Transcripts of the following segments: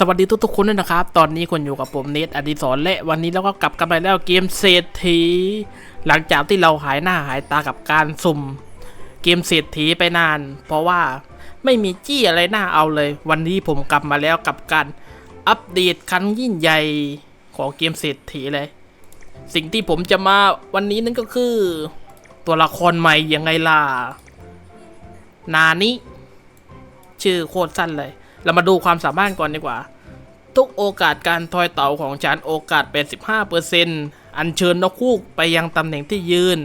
สวัสดีทุกๆคนด้วยนะครับ ตอนนี้คุณอยู่กับผมเนทอดิศรและวันนี้เราก็กลับกันไปแล้วเกมเศรษฐี หลังจากที่เราหายหน้าหายตากับการสุ่ม เกมเศรษฐีไปนาน เพราะว่าไม่มีจี้อะไรน่าเอาเลย วันนี้ผมกลับมาแล้วกับการอัปเดตครั้งยิ่งใหญ่ของเกมเศรษฐีเลย สิ่งที่ผมจะมาวันนี้นั่นก็คือ ตัวละครใหม่ยังไงล่ะนานิชื่อโคตรสั้นเลย เรามาดูความสามารถก่อนดีกว่า ทุกโอกาสการทอยเต่าของฉันโอกาส85%อัญเชิญนกคูกไปยังตำแหน่งที่ยืน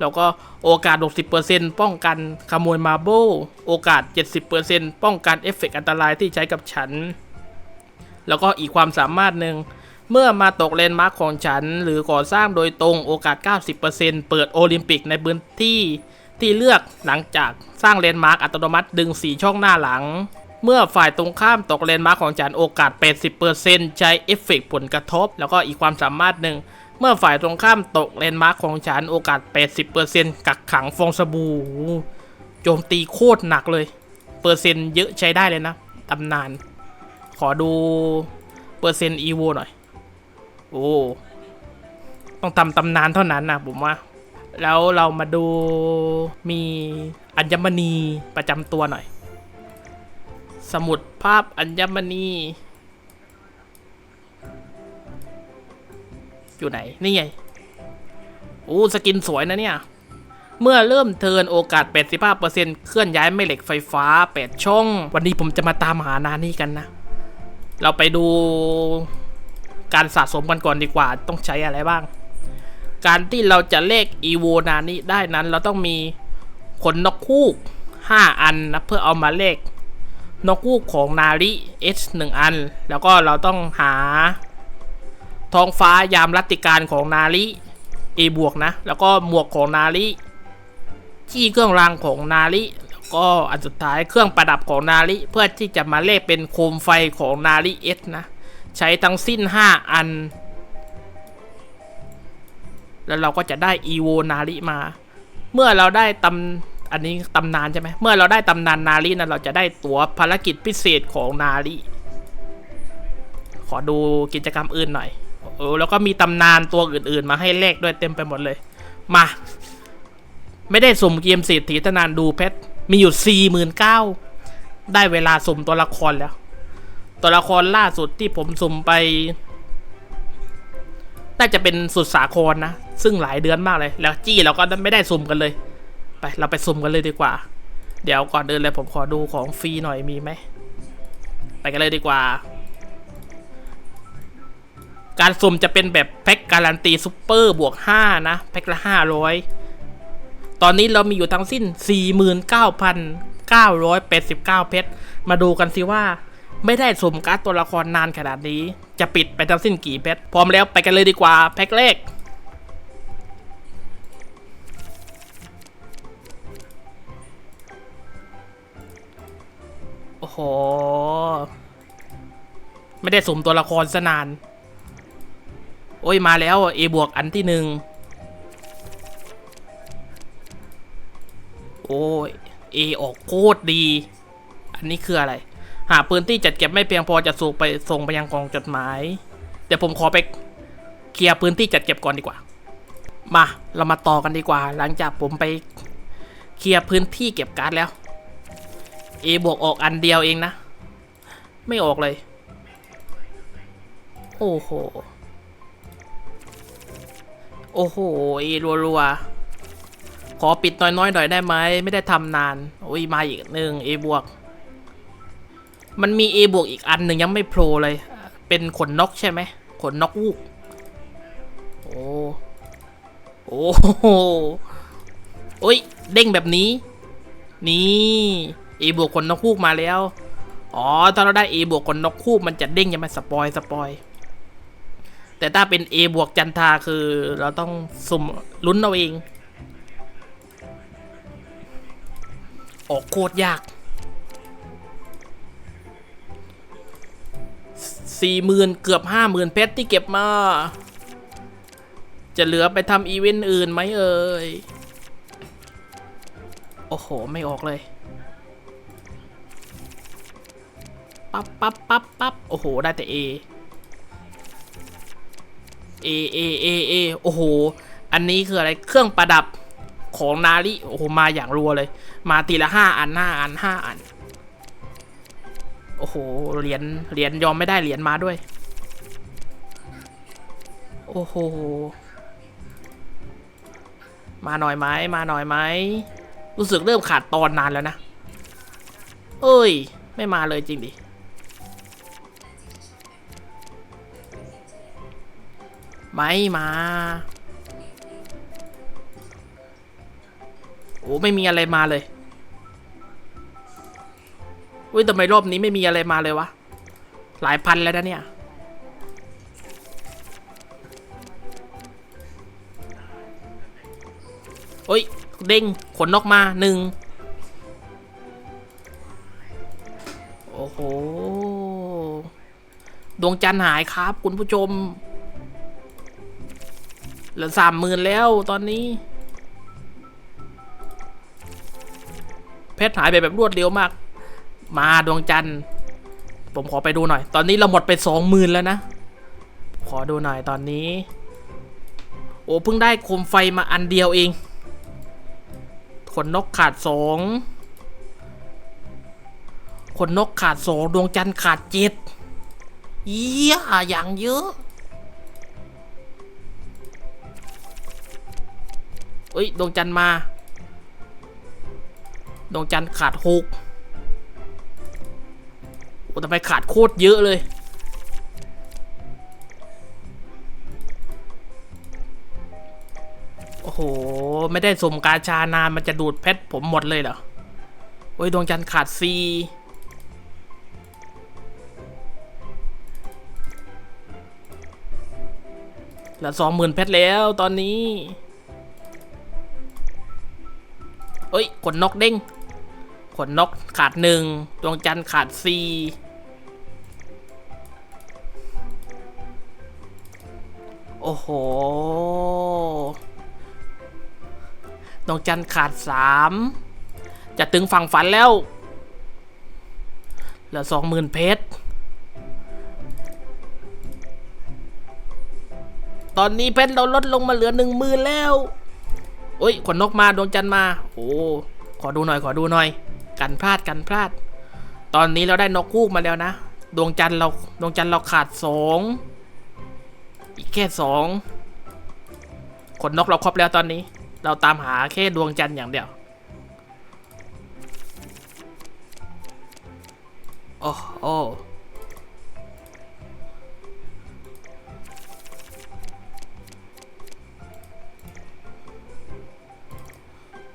แล้วก็โอกาส 60%ป้องกันขโมยมาร์เบิลโอกาส 70%ป้องกันเอฟเฟกต์อันตรายที่ใช้กับฉัน แล้วก็อีกความสามารถหนึ่งเมื่อมาตกเลนด์มาร์คของฉัน หรือก่อสร้างโดยตรงโอกาส 90%เปิดโอลิมปิกในพื้นที่ที่เลือกหลังจากสร้างเลนด์มาร์คอัตโนมัติดึง 4 ช่องหน้าหลัง เมื่อฝ่ายตรงข้ามตกเลนมาร์ของฉันโอกาส 80%ใช้เอฟเฟกผลกระทบ แล้วก็อีกความสามารถหนึ่งเมื่อฝ่ายตรงข้ามตกเลนมาร์คของฉันโอกาส 80%กักขังฟองสบู่โจมตีโคตรหนักเลย เปอร์เซ็นต์เยอะใช้ได้เลยนะตำนาน ขอดูเปอร์เซ็นต์อีโวหน่อย โอ้ ต้องทำตำนานเท่านั้นนะผมว่า แล้วเรามาดูมีอัญมณีประจำตัวหน่อย สมุดภาพอัญมณี อยู่ไหน นี่ไงโอ้สกินสวยนะเนี่ย เมื่อเริ่มเทินโอกาส 85%เคลื่อนย้ายแม่เหล็กไฟฟ้า 8 ช่อง วันนี้ผมจะมาตามหานานี่กันนะ เราไปดูการสะสมกันก่อนดีกว่า ต้องใช้อะไรบ้าง การที่เราจะเลขอีโวนานี่ได้นั้น เราต้องมีขนนกคูก 5 อันนะ เพื่อเอามาเลข นกคูกของนาริ H 1อัน แล้วก็เราต้องหาทองฟ้ายามรัติการของนาริ A บวกนะ แล้วก็หมวกของนาริที่เครื่องรางของนาริแล้วก็อันสุดท้ายเครื่องประดับของนาริเพื่อที่จะมาเลขเป็นโคมไฟของนาริ S นะ ใช้ทั้งสิ้น 5 อัน แล้วเราก็จะได้อีโวนาริมา เมื่อเราได้ตำ อันนี้ตำนานใช่ไหมเมื่อเราได้ตำนานนารินะเราจะได้ตั๋วภารกิจพิเศษของนาริขอดูกิจกรรมอื่นหน่อยเออแล้วก็มีตำนานตัวอื่นๆ มาให้เลขด้วยเต็มไปหมดเลย มา ไม่ได้สุ่มเกมเศรษฐีตนานดูเพชรมีอยู่สี่หมื่นเก้าได้เวลาสุ่มตัวละครแล้ว ตัวละครล่าสุดที่ผมสุ่มไปน่าจะเป็นสุดสาครนะ ซึ่งหลายเดือนมากเลย แล้วจี้เราก็ไม่ได้สุ่มกันเลย ไปเราไปสุ่มกันเลยดีกว่า เดี๋ยวก่อนเดินเลยผมขอดูของฟรีหน่อยมีไหม ไปกันเลยดีกว่า การสุ่มจะเป็นแบบแพ็กการันตีซูเปอร์บวก 5 นะ แพ็กละ500 ตอนนี้เรามีอยู่ทั้งสิ้น 49,989 เพชร มาดูกันสิว่าไม่ได้สุ่มการ์ดตัวละครนานขนาดนี้ จะปิดไปทั้งสิ้นกี่เพชร พร้อมแล้วไปกันเลยดีกว่า แพ็กแรก อ้โห ไม่ได้สมตัวละครซะนาน โอ้ยมาแล้วเอบวกอันที่หนึ่งโอ้ยเอออกโคตรดี อันนี้คืออะไร หาปืนที่จัดเก็บไม่เพียงพอจะส่งไปส่งไปยังกองจดหมาย เดี๋ยวผมขอไปเคลียร์พื้นที่จัดเก็บก่อนดีกว่า มา เรามาต่อกันดีกว่า หลังจากผมไปเคลียร์พื้นที่เก็บการ์ดแล้ว A บวกออกอันเดียวเองนะ ไม่ออกเลย โอ้โห โอ้โหเอรัวๆ ขอปิดน้อยๆหน่อยได้ไหม ไม่ได้ทำนาน โอ้ย มาอีกหนึ่ง A บวก มันมี A บวกอีกอันหนึ่งยังไม่โผล่เลย เป็นขนนกใช่ไหม ขนนกวูก โอ้ โอ้โห โอ้ย เด้งแบบนี้ นี่ A บวกขนนกคูกมาแล้ว อ๋อ ถ้าเราได้ A บวกขนนกคูกมันจะเด้งยังไงสปอยสปอยแต่ถ้าเป็น A บวกจันทาคือเราต้องสุ่มลุ้นเอาเอง ออกโคตรยาก สี่หมื่นเกือบห้าหมื่นเพชรที่เก็บมา จะเหลือไปทำอีเวนต์อื่นไหมเอ่ย โอ้โห ไม่ออกเลย ปั๊บปั๊บปั๊บปั๊บโอ้โห ได้แต่ A A A A A โอ้โห อันนี้คืออะไร เครื่องประดับของนาริ โอ้โห มาอย่างรัวเลย มาทีละห้าอันห้าอันห้าอัน โอ้โห เหรียญ เหรียญยอมไม่ได้เหรียญมาด้วย โอ้โห มาหน่อยไหม มาหน่อยไหม รู้สึกเริ่มขาดตอนนานแล้วนะ เอ้ย ไม่มาเลยจริงดิ ไม่มา โอ้ไม่มีอะไรมาเลยอุ้ยทำไมรอบนี้ไม่มีอะไรมาเลยวะ หลายพันแล้วนะเนี่ย โอ้ย เด้งขนนกมาหนึ่ง โอ้โห ดวงจันทร์หายครับ คุณผู้ชม เหลือสามหมื่นแล้วตอนนี้ เพชรหายไปแบบรวดเร็วมาก มาดวงจันทร์ ผมขอไปดูหน่อย ตอนนี้เราหมดไปสองหมื่นแล้วนะ ขอดูหน่อยตอนนี้ โอ้เพิ่งได้โคมไฟมาอันเดียวเอง ขนนกขาดสองขนนกขาดสองดวงจันทร์ขาดเจ็ดเยี่ยอย่างเยอะ เอ้ยดวงจันทร์มาดวงจันทร์ขาดหกโอ้ทำไมขาดโคตรเยอะเลย โอ้โห ไม่ได้สมกาชานานมันจะดูดเพชรผมหมดเลยเหรอ โอ้ยดวงจันทร์ขาดซีเหลือสองหมื่นเพชรแล้วตอนนี้ เอ้ยขนนกเด้งขนนกขาดหนึ่งดวงจันทร์ขาดซีโอ้โห ดวงจันทร์ขาดสาม จะถึงฝั่งฝันแล้ว เหลือสองหมื่นเพชร ตอนนี้เพชรเราลดลงมาเหลือหนึ่งหมื่นแล้ว โอ้ยขนนกมาดวงจันทร์มา โอ้ขอดูหน่อยขอดูหน่อย กันพลาดกันพลาด ตอนนี้เราได้นกคูกมาแล้วนะ ดวงจันทร์เราดวงจันทร์เราขาดสองอีกแค่สองขนนกเราครบแล้วตอนนี้ เราตามหาแค่ดวงจันทร์อย่างเดียวโอ้โอ้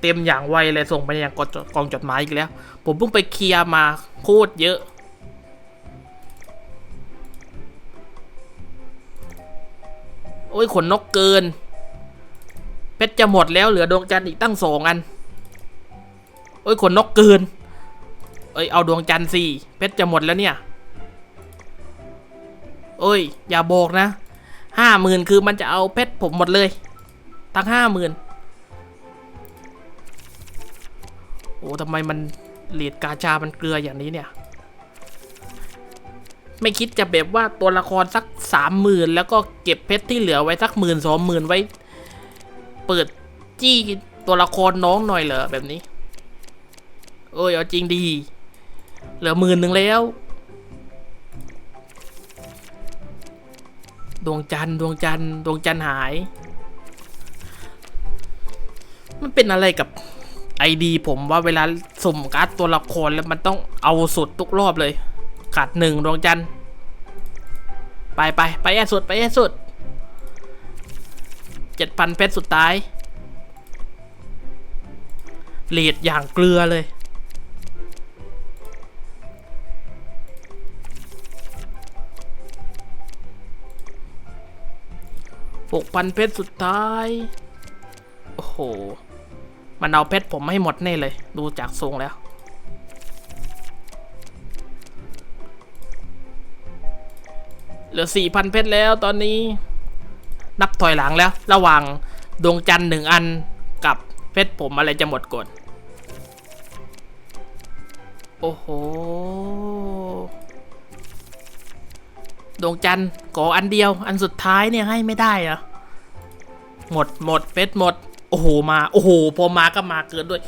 เต็มอย่างไวเลยส่งไปยังกองจดหมายอีกแล้ว ผมเพิ่งไปเคลียร์มาโคตรเยอะ โอ้ยขนนกเกิน เพชรจะหมดแล้วเหลือดวงจันทร์อีกตั้งสองอัน โอ้ยขนนกเกิน เอ้ยเอาดวงจันทร์สิเพชรจะหมดแล้วเนี่ยโอ้ย อย่าบอกนะห้าหมื่นคือมันจะเอาเพชรผมหมดเลย ทั้งห้าหมื่น อ้ทำไมมันเหรียญกาชา มันเกลืออย่างนี้เนี่ย ไม่คิดจะแบบว่าตัวละครสักสามหมื่นแล้วก็เก็บเพชรที่เหลือไว้สักหมื่นสองหมื่นไว้ เปิดจี้ตัวละครน้องหน่อยเหรอแบบนี้โอ้ยเอาจริงดี เหลือหมื่นหนึ่งแล้ว ดวงจันทร์ดวงจันทร์ดวงจันทร์หาย มันเป็นอะไรกับ ไอดีผมว่าเวลาสุ่มการ์ดตัวละครแล้วมันต้องเอาสุดทุกรอบเลยขาดหนึ่งดวงจันทร์ไปไปไปแย่สุดไปแย่สุดเจ็ดพันเพชรสุดท้ายเลียดอย่างเกลือเลย หกพันเพชรสุดท้าย โอ้โห มันเอาเพชรผมให้หมดแน่เลย ดูจากทรงแล้ว เหลือสี่พันเพชรแล้วตอนนี้ นับถอยหลังแล้ว ระหว่างดวงจันทร์หนึ่งอันกับเพชรผมอะไรจะหมดก่อน โอ้โห ดวงจันทร์ขออันเดียว อันสุดท้ายเนี่ยให้ไม่ได้เหรอะหมดหมดเฟสหมด โอ้โหมาโอ้โหพอมาก็มาเกินด้วย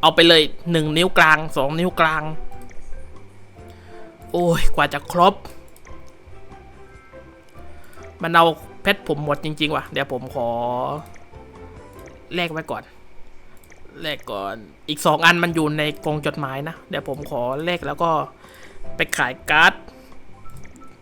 เอาไปเลยหนึ่งนิ้วกลางสองนิ้วกลาง โอ้ยกว่าจะครบ มันเอาเพชรผมหมดจริง ๆ ว่ะ เดี๋ยวผมขอแลกไว้ก่อนแลกก่อนอีกสองอันมันอยู่ในกรงจดหมายนะ เดี๋ยวผมขอแลกแล้วก็ไปขายการ์ด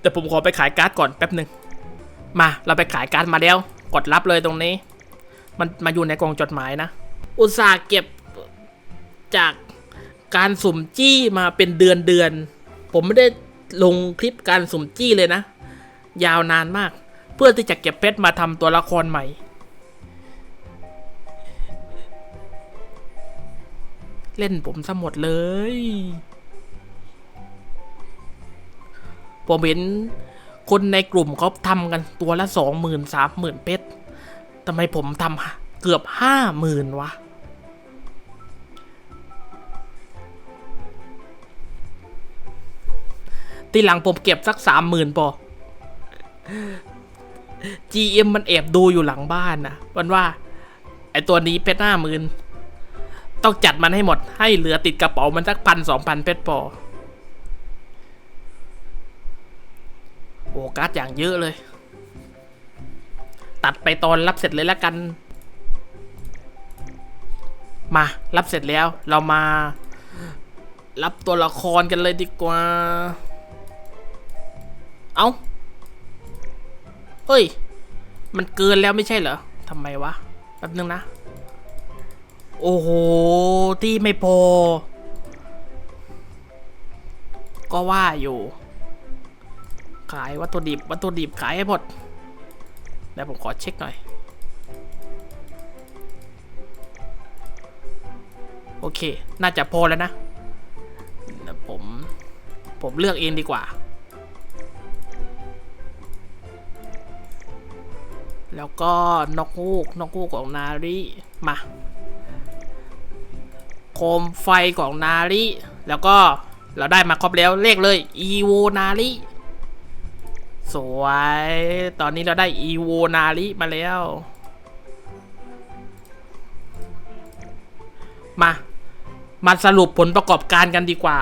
เดี๋ยวผมขอไปขายการ์ดก่อนแป๊บหนึ่งมาเราไปขายการ์ดมาแล้ว กดรับเลยตรงนี้ มันมาอยู่ในกล่องจดหมายนะ อุตส่าห์เก็บจากการสุ่มจี้มาเป็นเดือนเดือน ผมไม่ได้ลงคลิปการสุ่มจี้เลยนะ ยาวนานมาก เพื่อที่จะเก็บเพชรมาทำตัวละครใหม่ เล่นผมซะหมดเลย ผมเห็นคนในกลุ่มเขาทำกันตัวละสองหมื่นสามหมื่นเพชร ทำไมผมทำเกือบห้าหมื่นวะ ทีหลังผมเก็บสักสามหมื่นพอ GM มันแอบดูอยู่หลังบ้านนะมันว่า ไอตัวนี้เพชรห้าหมื่นต้องจัดมันให้หมดให้เหลือติดกระเป๋ามันสักพันสองพันเพชรพอโอ้การ์ดอย่างเยอะเลย ตัดไปตอนรับเสร็จเลยละกัน มารับเสร็จแล้ว เรามา รับตัวละครกันเลยดีกว่า เอา้าเฮ้ย มันเกินแล้วไม่ใช่เหรอทำไมวะ แป๊บนึงนะ โอ้โห ที่ไม่พอ ก็ว่าอยู่ ขายวัตถุดิบ วัตถุดิบขายให้หมด เดี๋ยวผมขอเช็คหน่อย โอเค น่าจะพอแล้วนะผม ผมเลือกเองดีกว่า แล้วก็นกฮูกนกฮูกของนาริมา โคมไฟของนาริแล้วก็เราได้มาครบแล้วเลขเลยอีโวนาริ สวย ตอนนี้เราได้อีโวนาริมาแล้ว มา มาสรุปผลประกอบการกันดีกว่า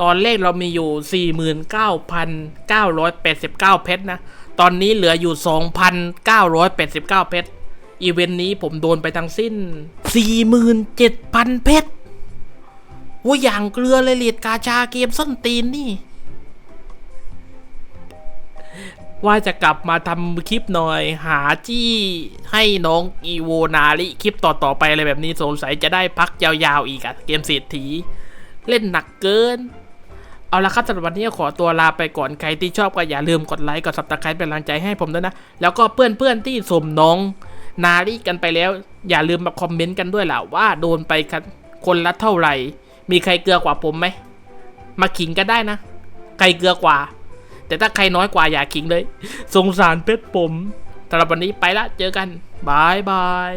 ตอนเลขเรามีอยู่ 49,989 เพชรนะ ตอนนี้เหลืออยู่ 2,989 เพชร อีเวนต์นี้ผมโดนไปทั้งสิ้น 47,000 เพชรโอ้ยอย่างเกลือเลยเลียดกาชาเกมส้นตีนนี่ ว่าจะกลับมาทำคลิปหน่อย หาจี้ให้น้องอีโวนาริคลิปต่อๆไปอะไรแบบนี้สงสัยจะได้พักยาวๆอีกอะเกมเศรษฐี เล่นหนักเกิน เอาละครับสำหรับวันนี้ขอตัวลาไปก่อนใครที่ชอบก็อย่าลืมกดไลค์กดซับสไครป์เป็นกำลังใจให้ผมด้วยนะ แล้วก็เพื่อนๆที่สมน้องนาริกันไปแล้ว อย่าลืมมาคอมเมนต์กันด้วยล่ะว่าโดนไปคนละเท่าไหร่ มีใครเกลือกว่าผมไหมมาขิงกันได้นะ ใครเกลือกว่า แต่ถ้าใครน้อยกว่าอย่าขิงเลย สงสารเพชรผมสำหรับวันนี้ไปละ เจอกันบายบาย